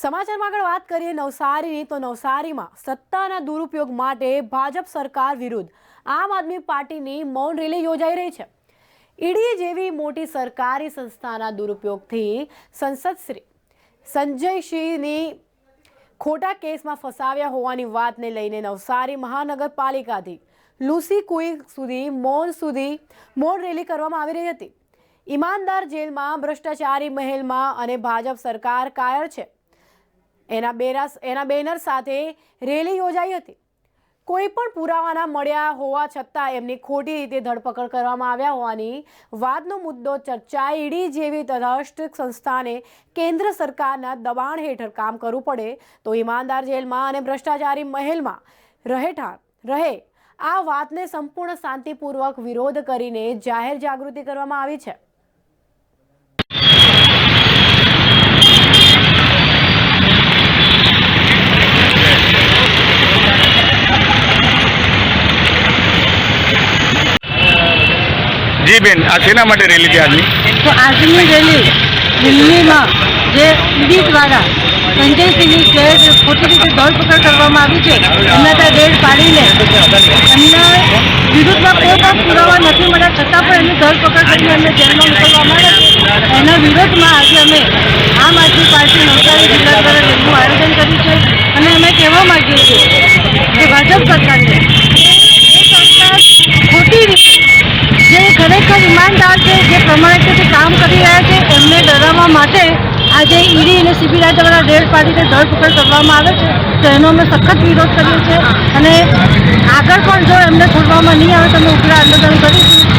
સમાચારમાં આગળ વાત કરીએ નવસારીની, તો નવસારીમાં સત્તાના દુરુપયોગ માટે ભાજપ સરકાર વિરુદ્ધ આમ આદમી પાર્ટીની મૌન રેલી યોજાઈ રહી છે. ઈડી જેવી મોટી સરકારી સંસ્થાના દુરુપયોગથી સંસદ શ્રી સંજયસિંહની ખોટા કેસમાં ફસાવ્યા હોવાની વાતને લઈને નવસારી મહાનગરપાલિકાથી લુસી કુઈ સુધી મૌન સુધી મૌન રેલી કરવામાં આવી રહી હતી. ઈમાનદાર જેલમાં, ભ્રષ્ટાચારી મહેલમાં અને ભાજપ સરકાર કાયર છે. એના બેનર એના બેનર સાથે રેલી યોજાઈ હતી. કોઈ પણ પુરાવાના મળ્યા હોવા છતાં એમની ખોટી રીતે ધરપકડ કરવામાં આવ્યા હોવાની વાતનો મુદ્દો ચર્ચા ઈડી જેવી તટસ્થ સંસ્થાને કેન્દ્ર સરકારના દબાણ હેઠળ કામ કરવું પડે તો ઈમાનદાર જેલમાં અને ભ્રષ્ટાચારી મહેલમાં રહેઠાણ, રહે. આ વાતને સંપૂર્ણ શાંતિપૂર્વક વિરોધ કરીને જાહેર જાગૃતિ કરવામાં આવી છે. જી બેન, આ શેના માટે રેલી છે આજની? તો આજની રેલી દિલ્હીમાં જે ઈડી દ્વારા સંજયસિંહની જે ખોટી રીતે ધરપકડ કરવામાં આવી છે એમના ત્યાં રેડ પાડીને એમના વિરુદ્ધમાં કોઈ પણ પુરાવા નથી મળ્યા, છતાં પણ એમની ધરપકડ કરીને એમને જેલમાં મોકલવામાં આવે છે એના વિરોધમાં આજે અમે આમ આદમી પાર્ટી નવસારી જિલ્લા દ્વારા રેલીનું આયોજન કર્યું છે અને અમે કહેવા માગીએ છીએ કે ભાજપ સરકારને એ સરકાર ખોટી રીતે જે ઈમાનદાર છે, જે પ્રમાણિકતાથી કામ કરી રહ્યા છે, એમને ડરાવવા માટે આજે ઈડી અને સીબીઆઈ દ્વારા રેડ પાડીને ધરપકડ કરવામાં આવે છે. તો એનો અમે સખત વિરોધ કર્યો છે અને આગળ પણ જો એમને છોડવામાં નહીં આવે તો અમે ઉગ્ર આંદોલન કરીશું.